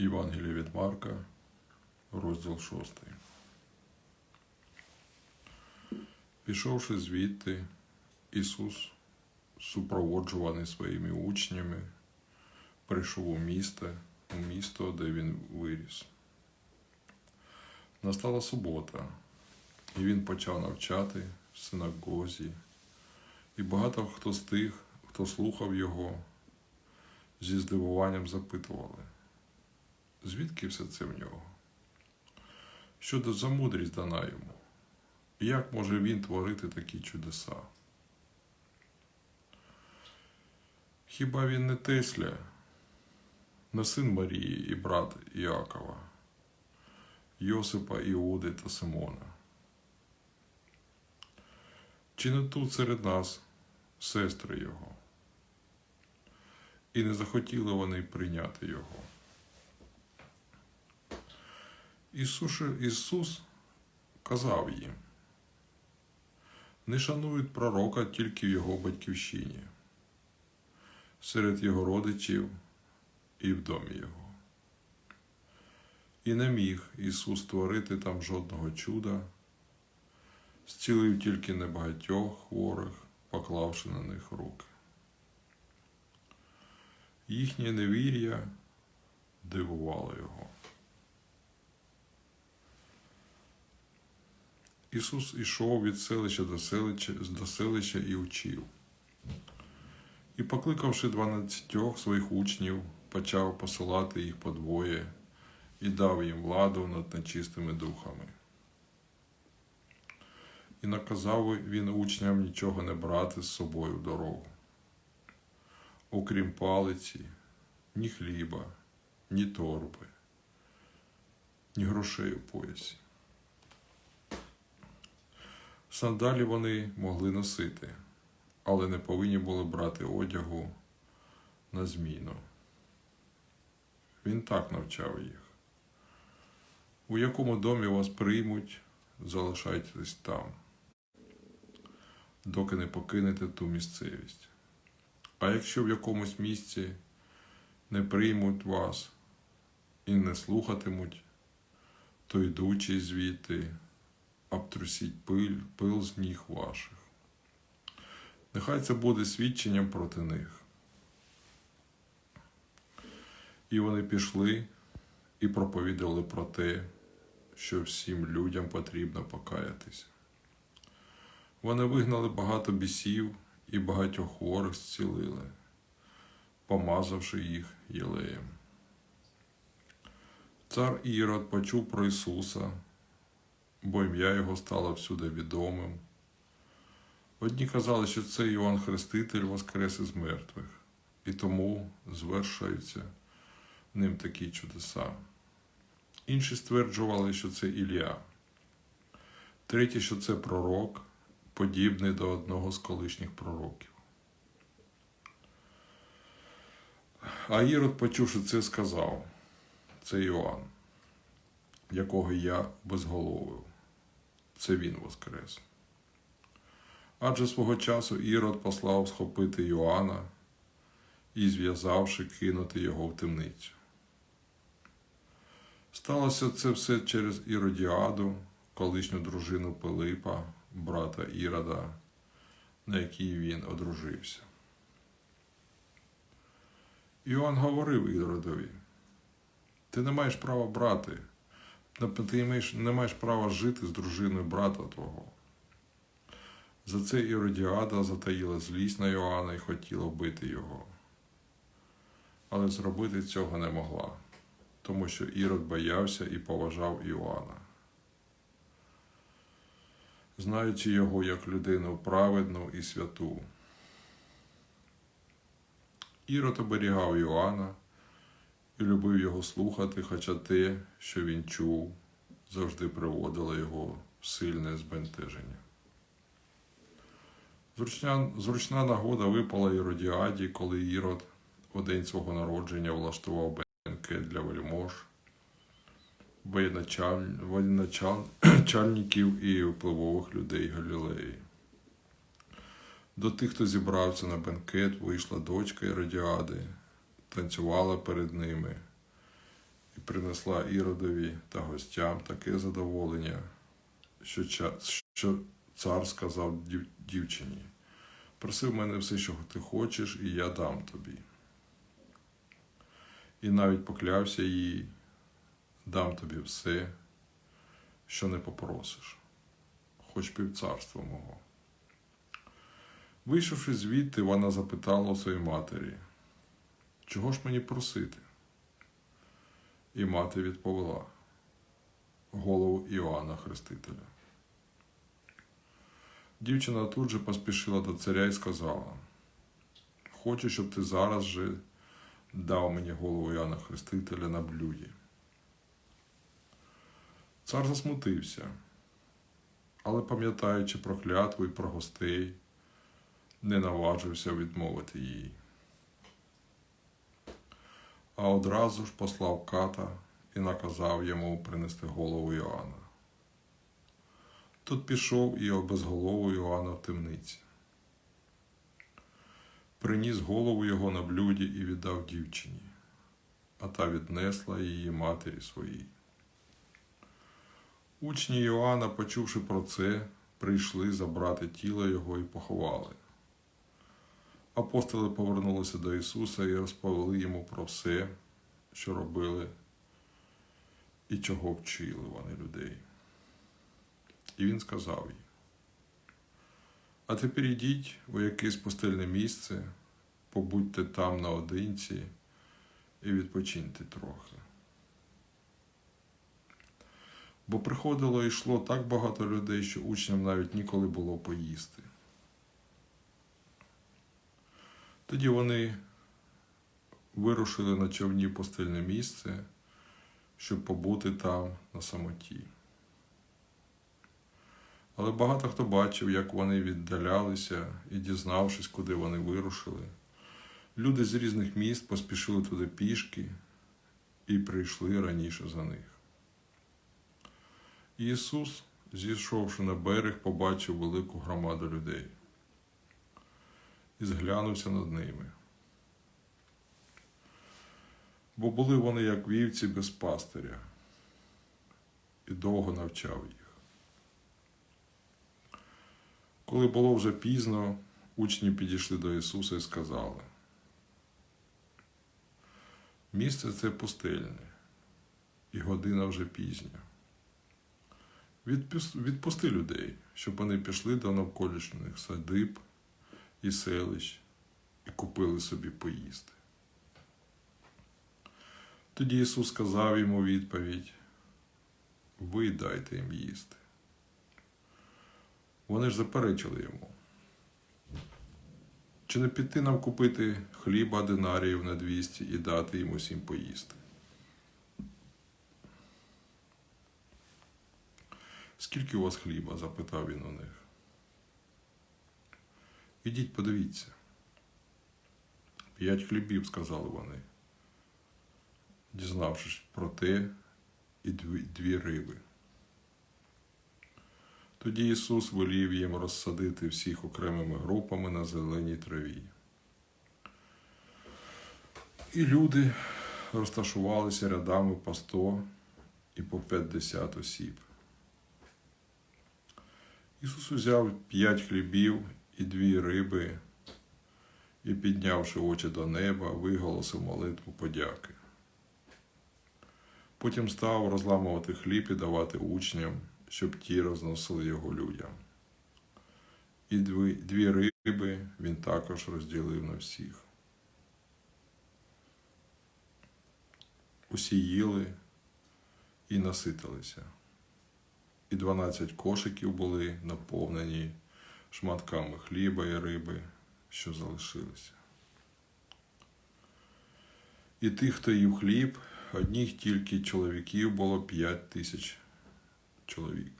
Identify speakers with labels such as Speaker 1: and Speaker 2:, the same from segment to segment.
Speaker 1: Євангелія від Марка, розділ 6. Пішовши звідти, Ісус, супроводжуваний своїми учнями, прийшов у місто, у місто, де він виріс. Настала субота, і він почав навчати в синагозі, і багато хто з тих, хто слухав його, зі здивуванням запитували, звідки все це в нього? Що за мудрість дана йому? Як може він творити такі чудеса? Хіба він не Тесля, не син Марії і брат Іакова, Йосипа, Іуди та Симона? Чи не тут серед нас сестри його? І не захотіли вони прийняти його. Ісус, Ісус казав їм, не шанують пророка тільки в його батьківщині, серед його родичів і в домі його. І не міг Ісус створити там жодного чуда, зцілив тільки небагатьох хворих, поклавши на них руки. Їхнє невір'я дивувало його. Ісус ішов від селища до селища, до селища і учив. І, покликавши дванадцятьох своїх учнів, почав посилати їх по двоє і дав їм владу над нечистими духами. І наказав він учням нічого не брати з собою в дорогу, окрім палиці, ні хліба, ні торби, ні грошей у поясі. Сандалі вони могли носити, але не повинні були брати одягу на зміну. Він так навчав їх. У якому домі вас приймуть, залишайтесь там, доки не покинете ту місцевість. А якщо в якомусь місці не приймуть вас і не слухатимуть, то йдучи звідти, обтрусіть пиль, пил з ніг ваших. Нехай це буде свідченням проти них. І вони пішли і проповідали про те, що всім людям потрібно покаятися. Вони вигнали багато бісів і багатьох хворих зцілили, помазавши їх єлеєм. Цар Ірод почув про Ісуса, бо ім'я Його стало всюди відомим. Одні казали, що це Іоанн Хреститель воскрес із мертвих, і тому звершуються ним такі чудеса. Інші стверджували, що це Ілля. Треті, що це пророк, подібний до одного з колишніх пророків. А Ірод, почувши це, сказав: це Іоанн, якого я безголовив. Це він воскрес. Адже свого часу Ірод послав схопити Йоанна і, зв'язавши, кинути його в темницю. Сталося це все через Іродіаду, колишню дружину Пилипа, брата Ірода, на якій він одружився. Іоанн говорив Іродові: Ти не маєш права брати, ти не маєш права жити з дружиною брата твого. За це Іродіада затаїла злість на Йоанна і хотіла вбити його. Але зробити цього не могла, тому що Ірод боявся і поважав Іоанна. Знаючи його як людину праведну і святу. Ірод оберігав Іоанна і любив його слухати, хоча те, що він чув, завжди приводило його в сильне збентеження. Зручна, зручна нагода випала Іродіаді, коли Ірод у день свого народження влаштував бенкет для вельмож, воєначальників і впливових людей Галілеї. До тих, хто зібрався на бенкет, вийшла дочка Іродіади, танцювала перед ними і принесла Іродові та гостям таке задоволення, що, цар сказав дів- дівчині: Проси в мене все, що ти хочеш, і я дам тобі. І навіть поклявся їй, дам тобі все, що не попросиш, хоч півцарства мого. Вийшовши звідти, вона запитала у своїй матері, чого ж мені просити? І мати відповіла голову Іоанна Хрестителя. Дівчина тут же поспішила до царя і сказала: Хочу, щоб ти зараз же дав мені голову Іоанна Хрестителя на блюді. Цар засмутився, але, пам'ятаючи про клятву і про гостей, не наважився відмовити їй. А одразу ж послав ката і наказав йому принести голову Іоанна. Тут пішов і обезголовив Іоанна в темниці. Приніс голову його на блюді і віддав дівчині, а та віднесла її матері своїй. Учні Іоанна, почувши про це, прийшли забрати тіло його і поховали. Апостоли повернулися до Ісуса і розповіли йому про все, що робили і чого вчили вони людей. І він сказав їм: А тепер ідіть у якесь пустельне місце, побудьте там наодинці і відпочиньте трохи. Бо приходило і йшло так багато людей, що учням навіть ніколи було поїсти. Тоді вони вирушили на човні пустельне місце, щоб побути там на самоті. Але багато хто бачив, як вони віддалялися і, дізнавшись, куди вони вирушили, люди з різних міст поспішили туди пішки і прийшли раніше за них. Ісус, зійшовши на берег, побачив велику громаду людей і зглянувся над ними. Бо були вони як вівці без пастиря, і довго навчав їх. Коли було вже пізно, учні підійшли до Ісуса і сказали: Місце це пустельне, і година вже пізня. Відпусти людей, щоб вони пішли до навколишніх садиб і селищ і купили собі поїсти. Тоді Ісус сказав йому відповідь: Ви дайте їм їсти. Вони ж заперечили йому. Чи не піти нам купити хліба динаріїв на 200 і дати їм усім поїсти? Скільки у вас хліба? запитав він у них. Ідіть, подивіться. П'ять хлібів, сказали вони, дізнавшись про те, і дві, риби. Тоді Ісус волів їм розсадити всіх окремими групами на зеленій траві. І люди розташувалися рядами по сто і по п'ятдесят осіб. Ісус узяв п'ять хлібів і дві риби і, піднявши очі до неба, виголосив молитву подяки. Потім став розламувати хліб і давати учням, щоб ті розносили його людям. І дві, дві риби він також розділив на всіх. Усі їли і наситилися. І дванадцять кошиків були наповнені шматками хліба і риби, що залишилися. І тих, хто їв хліб, одніх тільки чоловіків було п'ять тисяч чоловік.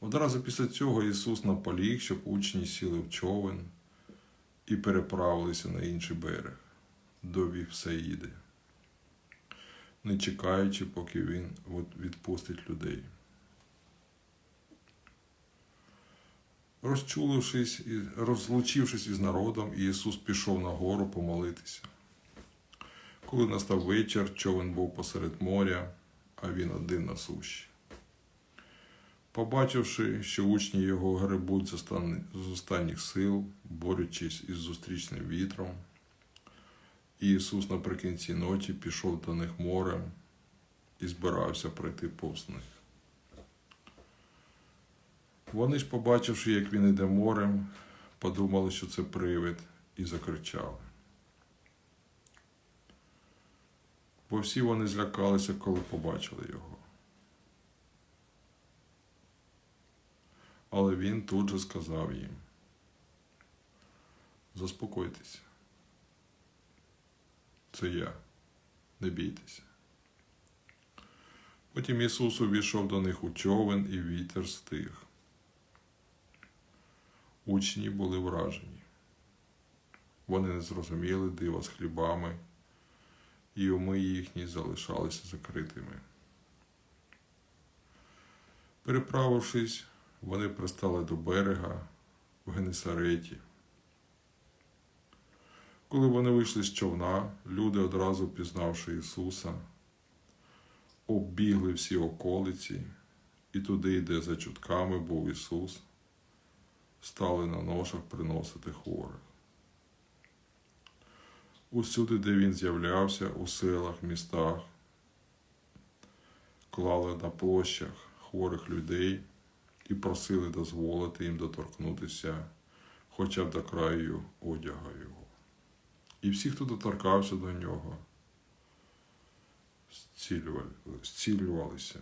Speaker 1: Одразу після цього Ісус наполіг, щоб учні сіли в човен і переправилися на інший берег до Вівсаїди, не чекаючи, поки Він відпустить людей. Розчулившись і розлучившись із народом, Ісус пішов на гору помолитися. Коли настав вечір, човен був посеред моря, а він один на суші. Побачивши, що учні його гребуть з останніх сил, борючись із зустрічним вітром, Ісус наприкінці ночі пішов до них морем і збирався пройти повз них. Вони ж, побачивши, як він іде морем, подумали, що це привид, і закричали. Бо всі вони злякалися, коли побачили його. Але він тут же сказав їм: Заспокойтеся. Це я. Не бійтеся. Потім Ісус увійшов до них у човен, і вітер стих. Учні були вражені. Вони не зрозуміли дива з хлібами, і уми їхні залишалися закритими. Переправившись, вони пристали до берега в Генесареті. Коли вони вийшли з човна, люди, одразу пізнавши Ісуса, оббігли всі околиці, і туди, де за чутками був Ісус, стали на ношах приносити хворих. Усюди, де він з'являвся, у селах, містах, клали на площах хворих людей і просили дозволити їм доторкнутися хоча б до краю одяга його. І всі, хто доторкався до нього, зцілювали- зцілювалися.